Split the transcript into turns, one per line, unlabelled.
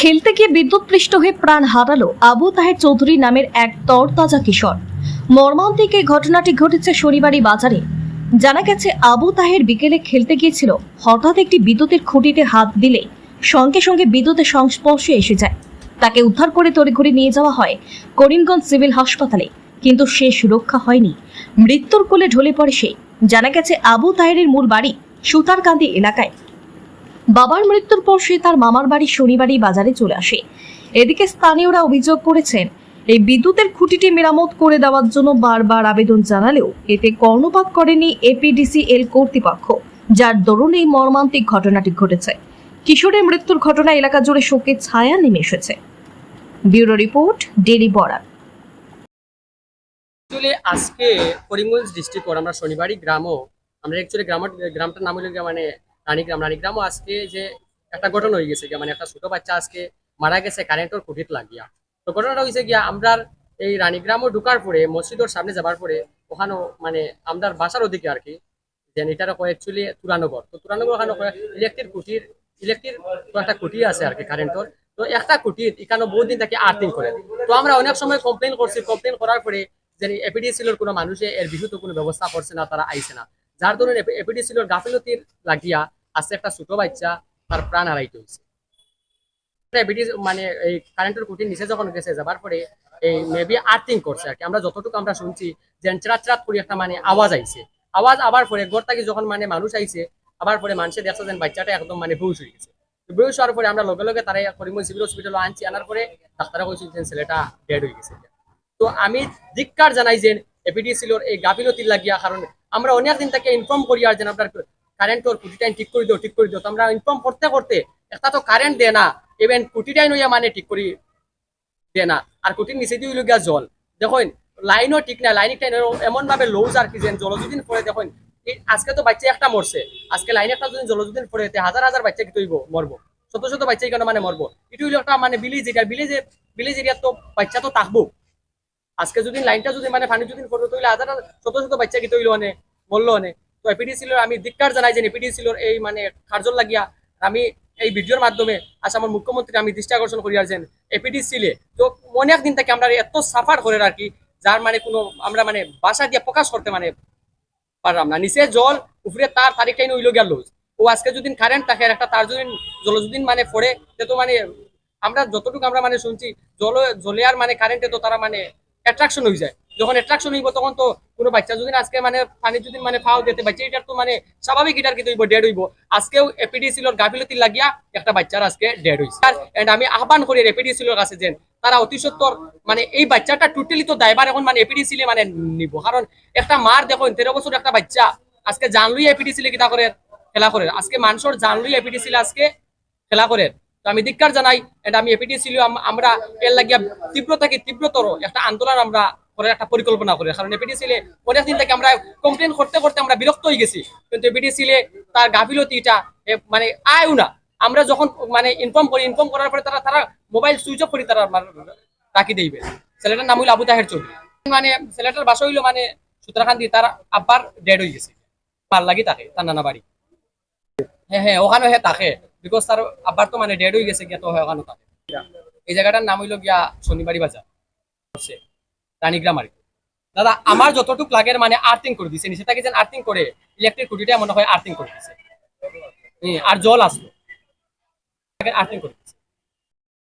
খেলতে গিয়ে বিদ্যুৎপৃষ্ট হয়ে প্রাণ হারালো আবু তাহের চৌধুরী নামের এক তরতাজা কিশোর। মর্মান্তিক এই ঘটনাটি ঘটেছে শনিবারই বাজারে। জানা গেছে, আবু তাহের বিকেলে খেলতে গিয়েছিল। হঠাৎ একটি বিদ্যুতের খুঁটিতে হাত দিলে সঙ্গে সঙ্গে বিদ্যুতের সংস্পর্শে এসে যায়। তাকে উদ্ধার করে তড়িঘড়ি নিয়ে যাওয়া হয় করিমগঞ্জ সিভিল হাসপাতালে। কিন্তু সে সুরক্ষা হয়নি। মৃত্যুর কোলে ঢলে পড়ে সে। জানা গেছে, আবু তাহেরের মূল বাড়ি সুতারকান্দি এলাকায়। বাবার মৃত্যুর পর সে তার মামার বাড়ি শনিবারই বাজারে চলে আসে। এদিকে স্থানীয়রা অভিযোগ করেছেন, এই বিদ্যুতের খুঁটিটি মেরামত করে দেওয়ার জন্য বারবার আবেদন জানালেও এতে কর্ণপাত করেনি এপিডিসি এল কর্তৃপক্ষ, যার দরুন এই মর্মান্তিক ঘটনাটি ঘটেছে। কিশোরের মৃত্যুর ঘটনা এলাকা জুড়ে শোকের ছায়া নেমে এসেছে। Bureau report daily Barak.
Actually আজকে করিমগঞ্জ ডিস্ট্রিক্ট, আমরা শনিবারই গ্রামও, আমরা অ্যাকচুয়ালি গ্রাম গ্রামটার নাম হলো মানে রানীগ্রাম রানীগ্রামও আজকে যে একটা ঘটনা হয়ে গেছে মানে একটা ছোট বাচ্চা আজকে মারা গেছে, কারেন্টের খুঁটিত লাগিয়া। তো ঘটনাটা হয়েছে গিয়া আমরা এই রানীগ্রামও ঢুকার পরে, মসজিদের সামনে যাবার পরে, ওখানেও মানে আমরার বাসার ওদিকে আর কি, যে অ্যাকচুয়ালি তুরানগর। তো তুরানগর ওখানে ইলেকট্রিক খুঁটির, ইলেকট্রিক একটা খুঁটি আছে আর কি কারেন্টর। তো একটা খুঁটির এখানে বহুত দিন তাকে আর্থিং করে। তো আমরা অনেক সময় কমপ্লেন করছি। কমপ্লেন করার পরে যে এপিডিসিলোর কোনো মানুষে এর বিহুত কোনো ব্যবস্থা করছে না, তারা আইছে না। যার ধরুন এপিডিসিলোর গাফিলতির লাগিয়া আছে একটা ছোট বাচ্চা, তার প্রাণ হারাইতে হয়েছে এপিডিস মানে এই কারেন্টের খুঁটির নিচে যখন গেছে, যাবার পরে এই মেবি আর্থিং করছে আর কি। আমরা যতটুকু আমরা শুনছি যে চিরাত চিরাত করে একটা মানে আওয়াজ আইছে। আওয়াজ আবার পরে ঘর থেকে যখন মানে মানুষ আইছে, আবার পরে মানুষের দেখছে যে বাচ্চাটা একদম মানে বেহুশ হয়ে গেছে। বেহুশ হওয়ার পরে আমরা লগে লগে তারা করিমগঞ্জ সিভিল হসপিটালে আনছি, আনার পরে ডাক্তারা কইছে যে ছেলেটা ডেড হয়ে গেছে। তো আমি ধিক্কার জানাই যে এপিডিসিলোর এই গাফিলতির লাগিয়া, কারণ আমরা অনেক দিন থেকে ইনফর্ম করি আর যেন আপনার কারেন্টর কুটি টাইম ঠিক করে দিও, ঠিক করে দিও। তো আমরা ইনফর্ম করতে করতে একটা তো কারেন্ট দেয় না ইভেন কুটি টাইম হইয়া মানে ঠিক করি দেয় না। আর কুটির নিচে দিয়ে হইল গিয়া জল। দেখুন লাইনও ঠিক না লাইন টাইম এমন ভাবে লুজ আর কি যেন জল যদিন পরে দেখুন আজকে তো বাচ্চা একটা মরছে। আজকে লাইন একটা যদি জল যদিন পরে হাজার হাজার বাচ্চা কি তৈব মরবো শত শত বাচ্চা কেন মানে মরবো এটু হইল একটা মানে বিলিজ এরিয়া বিলিজ বিলিজ এরিয়া তো বাচ্চা তো থাকব আজকে যদি লাইনটা যদি মানে পানি যদি পড়তো তাহলে হাজার শত শত বাচ্চা কি তৈল মানে বলল মানে। তো এপিডিসিলোর আমি ধিক্কার জানাই যে এপিডিসিলোর এই মানে কার্যর লাগিয়া আমি এই ভিডিওর মাধ্যমে আজ আমার মুখ্যমন্ত্রী আমি দৃষ্টি আকর্ষণ করি আসছেন এপিডিসিলে তো অনেক দিন থেকে আমরা এত সাফার করে আর কি, যার মানে কোনো আমরা মানে বাসা দিয়ে প্রকাশ করতে মানে পারলাম না। নিচে জল উপরে তার তারিখটাই নইল গেল। লুজ ও আজকে যদি কারেন্ট থাকে একটা তার যদি জল যদি মানে পড়ে, তো মানে আমরা যতটুকু আমরা মানে শুনছি, জল, জলে আর মানে কারেন্টে তো তারা মানে অ্যাট্রাকশন হয়ে যায়। যখন অ্যাট্রাকশন হইব, তখন তো কোনো বাচ্চা যদি আজকে মানে পানি যদি মানে ফাও দিতে বাচ্চা এটার তো মানে স্বাভাবিক এটার কিন্তু হইব ডেড হইব। আজকেও এপিডিসিলোর গাফিলতি লাগিয়া একটা বাচ্চার আজকে ডেড হইছে। এন্ড আমি আহ্বান করি এপিডিসিলোর কাছে যেন তারা অতি সত্তর মানে এই বাচ্চাটা টোটালি তো দায়বার এখন মানে এপিডিসিলে মানে নিব। কারণ একটা মার দেখো তেরো বছর একটা বাচ্চা আজকে জানলুই এপিডিসিলে কিতা করে খেলা করে আজকে মানুষের জানলুই এপিডিসিলে আজকে খেলা করে তো আমি ধিক্কার জানাই এটা আমি এপিডি ছিল আমরা এর লাগিয়া তীব্র থেকে তীব্রতর একটা আন্দোলন আমরা করার একটা পরিকল্পনা করি। কারণ এপিডি ছিলে অনেকদিন থেকে আমরা কমপ্লেন করতে করতে আমরা বিরক্ত হয়ে গেছি। কিন্তু ছিলে তার গাফিলতিটা মানে আয়ও না। আমরা যখন মানে ইনফর্ম করি ইনফর্ম করার পরে তারা তারা মোবাইল সুইচ অফ করি, তারা রাখি দেইবে। ছেলেটার নাম হইল আবু তাহের চৌধুরী। মানে ছেলেটার বাসা হইল মানে সুতরাকান্দি তার আব্বার ডেড হয়ে গেছে। মার লাগি তাকে, তার নানা বাড়ি। হ্যাঁ হ্যাঁ ওখানে হ্যাঁ থাকে বিকজ তার আব্বার তো মানে ডেড হয়ে গেছে, গিয়া তো হয় ওখানে থাকে এই জায়গাটার নাম হইল গিয়া শনিবাড়ি বাজার। হচ্ছে রানীগ্রাম আর কি। দাদা, আমার যতটুকু লাগের মানে আর্থিং করে দিছে। থেকে যেন আর্থিং করে ইলেকট্রিক খুঁটিটা মনে হয় আর্থিং করে দিছে। আর জল আসলো। আর্থিং করে